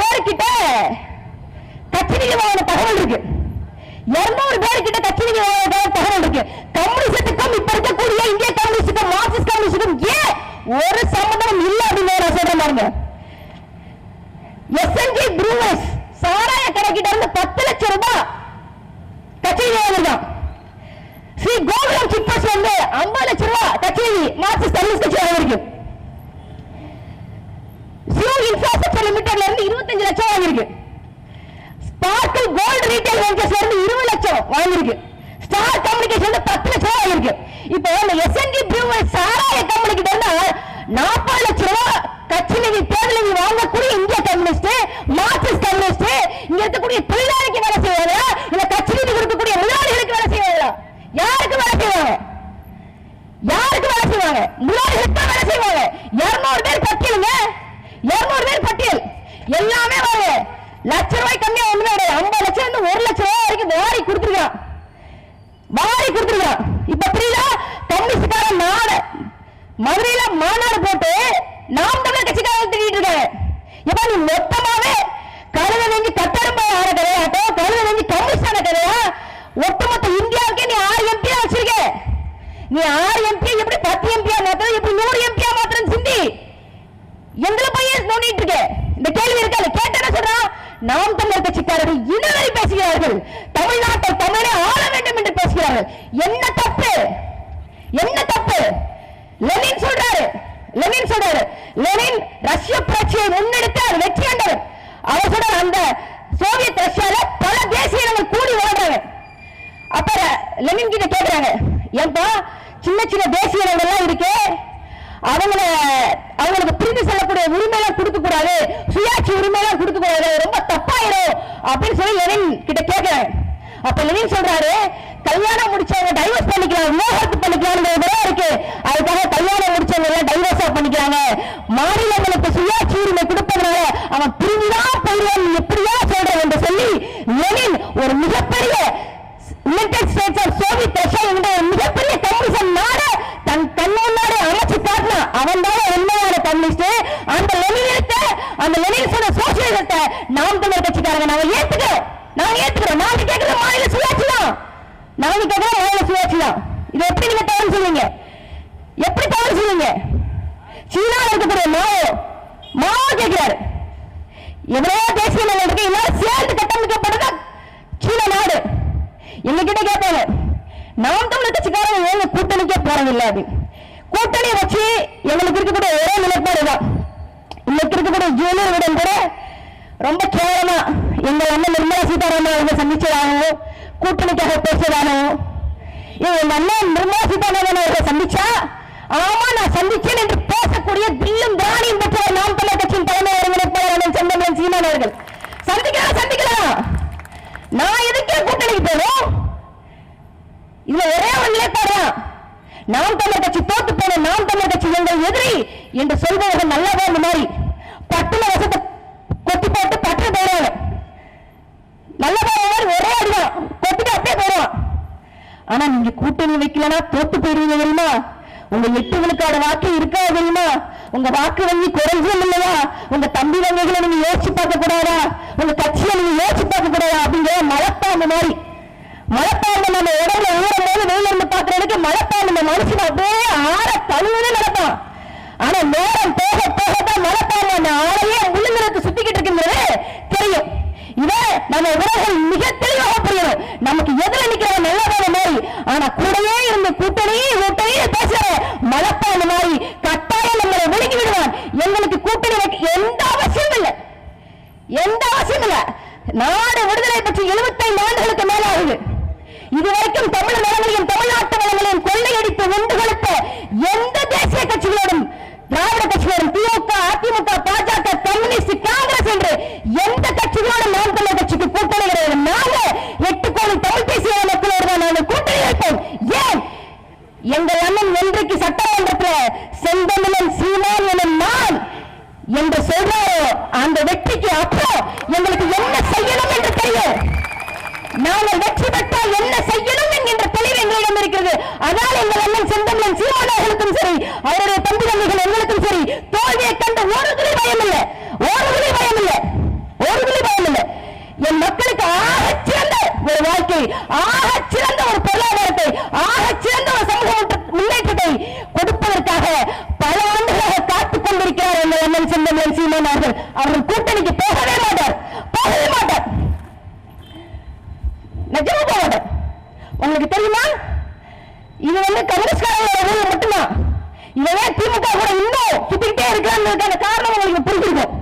பேருக்கிட்ட கட்சிநிகமான தகவல் இருக்கு. இருநூறு பேருக்கிட்ட கட்சிநிகமான தகவல் இருக்கு. கம்யூனிஸ்டுக்கும் இப்ப இருக்கக்கூடிய இந்திய கம்யூனிஸ்டுக்கும் மார்க்சிஸ்ட் கம்யூனிஸ்டுக்கும் ஏன் ஒரு சம்பந்தம் இல்ல அப்படின்னு நான் சொல்றேன் பாருங்க. எஸ்என்ஜி ப்ரூவர்ஸ் சாராய இருந்து பத்து லட்சம் ரூபாய் கட்சி தான் ஸ்ரீ கோகுலம் சிட்பஸ் வந்து ஐம்பது லட்சம் ரூபாய் கட்சி மார்க்சிஸ்ட் கம்யூனிஸ்ட் கட்சி வரைக்கும் லிமிடெட்ல இருந்து இருபத்தஞ்சு லட்சம் வாங்கியிருக்கு. ஸ்பார்க்கிள் கோல்டு ரீட்டைல் வெஞ்சர்ஸ்ல இருந்து இருபது லட்சம் வாங்கியிருக்கு. ஸ்டார் கம்யூனிகேஷன் பத்து லட்சம் வாங்கியிருக்கு. இப்போ இந்த எஸ்என்டி ப்ரூவர் சாராய கம்பெனி கிட்ட இருந்து நாற்பது லட்சம் ரூபாய் கட்சி நிதி தேர்தல் நிதி வாங்கக்கூடிய இந்திய கம்யூனிஸ்ட் மார்க்சிஸ்ட் கம்யூனிஸ்ட் இங்க இருக்கக்கூடிய தொழிலாளிக்கு வேலை செய்வாங்க. இல்ல கட்சி நிதி கொடுக்கக்கூடிய முதலாளிகளுக்கு வேலை செய்வாங்க. யாருக்கு வேலை செய்வாங்க? யாருக்கு வேலை செய்வாங்க? முதலாளிகளுக்கு வேலை செய்வாங்க. இருநூறு பேர் பட்டியலுங்க இருநூறு பேர் பட்டியல். எல்லாமே வரு லட்ச ரூபாய் கம்மியா ஒண்ணுமே கிடையாது. ஐம்பது லட்சம் இருந்து ஒரு லட்சம் ரூபாய் வரைக்கும் வாரி கொடுத்துருக்கான் வாரி கொடுத்துருக்கான் இப்ப புரியுதா? கம்யூனிஸ்டுக்கார நாடு. மதுரையில மாநாடு போட்டு நாம் தமிழர் கட்சிக்காரங்க திட்டிட்டு இருக்காங்க. இப்ப நீ மொத்தமாவே கழுத நெஞ்சு கட்டடம்பா ஆட கிடையாட்டம் கழுத நெஞ்சு கம்யூனிஸ்டான கிடையா ஒட்டுமொத்த இந்தியாவுக்கே நீ ஆறு எம்பியா வச்சிருக்க. நீ ஆறு எம்பி எப்படி பத்து எம்பியா மாத்திரம் எப்படி நூறு எம்பியா மாத்திரம் சிந்தி கவனிட்டு பையன் இந்த கேள்வி இருக்காது கேட்டேன்னு சொல்றா? நாம் தமிழர் கட்சிக்காரர்கள் இனவெறி பேசுகிறார்கள். தமிழ்நாட்டை தமிழை ஆள வேண்டும் என்று பேசுகிறார்கள். என்ன தப்பு? என்ன தப்பு? லெனின் சொல்றாரு. லெனின் சொல்றாரு. லெனின் ரஷ்ய புரட்சியை முன்னெடுத்து அது வெற்றி கண்டவர். அவர் சொல்ற அந்த சோவியத் ரஷ்யால பல தேசிய இனங்கள் கூடி வாழ்றாங்க. அப்ப லெனின் கிட்ட கேக்குறாங்க. ஏன்பா சின்ன சின்ன தேசிய இனங்கள்லாம் இருக்கு. அவங்கள அவங்களுக்கு பிரிந்து உரிமையெல்லாம் கொடுக்க கூடாது சுயாட்சி உரிமையெல்லாம் கொடுக்க கூடாது ரொம்ப தப்பாயிரும். அப்படின்னு சொல்லி லெனின் கிட்ட கேட்கிறேன். அப்ப லெனின் சொல்றாரு கல்யாணம் முடிச்சவங்க டைவர்ஸ் பண்ணிக்கலாம். விவாகரத்து பண்ணிக்கலாம்ங்கிறது இருக்கு. அதுக்காக கல்யாணம் முடிச்சவங்க எல்லாம் டைவர்ஸா பண்ணிக்கிறாங்க. மாநிலங்களுக்கு சுயாட்சி உரிமை கொடுப்பதனால அவன் பிரிஞ்சுதான் போயிடுவான். எப்படியா சொல்றேன் என்று சொல்லி லெனின் ஒரு மிகப்பெரிய அந்த லெனின் சொன்ன சோசியலிசத்தை நாம் தமிழர் கட்சிக்காரங்க நாங்க ஏத்துக்க நாங்க ஏத்துக்கிறோம். நாங்க கேட்கிற மாநில சுயாட்சி தான் நாங்க கேட்கிற மாநில சுயாட்சி தான் இது எப்படி நீங்க தவறு சொல்லுவீங்க எப்படி தவறு சொல்லுங்க சீனாவில் இருக்கக்கூடிய மாவோ? மாவோ கேட்கிறாரு எவ்வளவோ தேசிய நிலை இருக்கு. எல்லாரும் சேர்ந்து கட்டமைக்கப்பட்டதா சீன நாடு. எங்ககிட்ட கேட்பாங்க. நாம் தமிழர் கட்சிக்காரங்க ஏங்க கூட்டணிக்கே போறதில்லை அது. கூட்டணி வச்சு எங்களுக்கு இருக்கக்கூடிய ஒரே நிலைப்பாடு தான் வைக்கிறதுக்கு கூட ஜூனியர் விடம் கூட ரொம்ப கேவலமா எங்க அண்ணன் நிர்மலா சீதாராமன் அவங்க சந்திச்சதாகவும் கூட்டணிக்காக பேசியதாகவும். எங்க அண்ணன் நிர்மலா சீதாராமன் அவர்களை சந்திச்சா? ஆமா நான் சந்திச்சேன் என்று பேசக்கூடிய தில்லும் திராணியும் பெற்றவர் நாம் தமிழர் கட்சியின் தலைமை ஒருங்கிணைப்பாளர் அண்ணன் செந்தமிழன் சீமான் அவர்கள். சந்திக்கலாம் சந்திக்கலாம். நான் எதுக்கே கூட்டணிக்கு போகணும்? இதுல ஒரே ஒரு நிலைப்பாடுதான். நாம் தமிழர் கட்சி தோத்து போன நாம் தமிழர் கட்சி எங்கள் எதிரி என்று சொல்பவர்கள் நல்லதா இந்த மாதிரி பட்டுல வசத்தை கொத்தி போட்டு பட்டு போயிடுவாங்க நல்லதா மாதிரி ஒரே அடிதான். கொட்டிட்டு அப்படியே போயிடுவான் ஆனா நீங்க கூட்டணி வைக்கலன்னா தோத்து போயிருவீங்க தெரியுமா? உங்க எட்டுகளுக்கான வாக்கு இருக்காது தெரியுமா? உங்க வாக்கு வங்கி குறைஞ்சும் இல்லையா? உங்க தம்பி வங்கிகளை நீங்க யோசிச்சு பார்க்க கூடாதா? உங்க கட்சியை நீங்க யோசிச்சு பார்க்க கூடாதா? அப்படிங்கிற மலைப்பாம்பு மாதிரி. மலைப்பாம்பு நம்ம உடம்புல ஊறும் போது வெளியில இருந்து பாக்குறதுக்கு மலைப்பாம்பு நம்ம மனுஷன் அப்படியே ஆற தழுவுன்னு நடப்பான். ஆனா நேரம் போக போக தான் மலைப்பாம்பு அந்த ஆளையே முழுங்கிறதுக்கு சுத்திக்கிட்டு இருக்குங்கிறது தெரியும். இதை நம்ம உலகம் மிக தெளிவாக புரியணும். நமக்கு எதுல நிக்கிறவன் வேலை மாதிரி ஆனா கூடவே இருந்து கூட்டணி கூட்டணி பேசுற மலப்பான மாதிரி கட்டாயம் நம்மளை விழுங்கி விடுவான். எங்களுக்கு கூட்டணி வைக்க எந்த அவசியம் இல்லை. எந்த அவசியம் இல்லை. நாடு விடுதலை பற்றி 75 ஆண்டுகளுக்கு மேல ஆகுது இதுவரைக்கும் தமிழ் நலங்களையும் தமிழ்நாட்டு நலங்களையும் கொள்ளையடித்து உண்டு கொடுத்த எந்த தேசிய கட்சிகளோடும் திராவிட கட்சிகளோடும் திமுக அதிமுக பாஜக கம்யூனிஸ்ட் காங்கிரஸ் என்று எந்த கட்சிகளோடும் நாம் தமிழர் கட்சிக்கு கூட்டணி கிடையாது. நாங்க எட்டு கோடி தமிழ் தேசிய மக்களோடு தான் நாங்கள் கூட்டணி வைப்போம். ஏன்? எங்கள் அண்ணன் இன்றைக்கு சட்டமன்றத்தில் செந்தமிழன் சீமான் என நான் என்று சொல்றாரோ அந்த வெற்றிக்கு அப்புறம் எங்களுக்கு என்ன செய்யணும் என்று தெரியும். நாங்கள் வெற்றி பெற்றால் என்ன செய்யணும் என்கின்ற தெளிவு எங்களிடம் இருக்கிறது. அதனால் எங்கள் அண்ணன் செந்தமிழன் சீமான் அவர்களுக்கும் சரி அவருடைய தம்பி தம்பிகள் எங்களுக்கும் சரி தோல்வியை கண்டு ஒரு துளி பயம் இல்லை ஒரு துளி பயம் இல்லை ஒரு துளி பயம் இல்லை ஸ்டாலின் அவர்கள் அவர்கள் கூட்டணிக்கு போகவே மாட்டார் போகவே மாட்டார் நிஜமா போக மாட்டார் உங்களுக்கு தெரியுமா? இது வந்து கம்யூனிஸ்ட்காரங்களோட ரூல் மட்டும்தான். இவன் திமுக கூட இன்னும் சுத்திக்கிட்டே இருக்கான்னு காரணம் உங்களுக்கு புரிஞ்சிருக்கும்.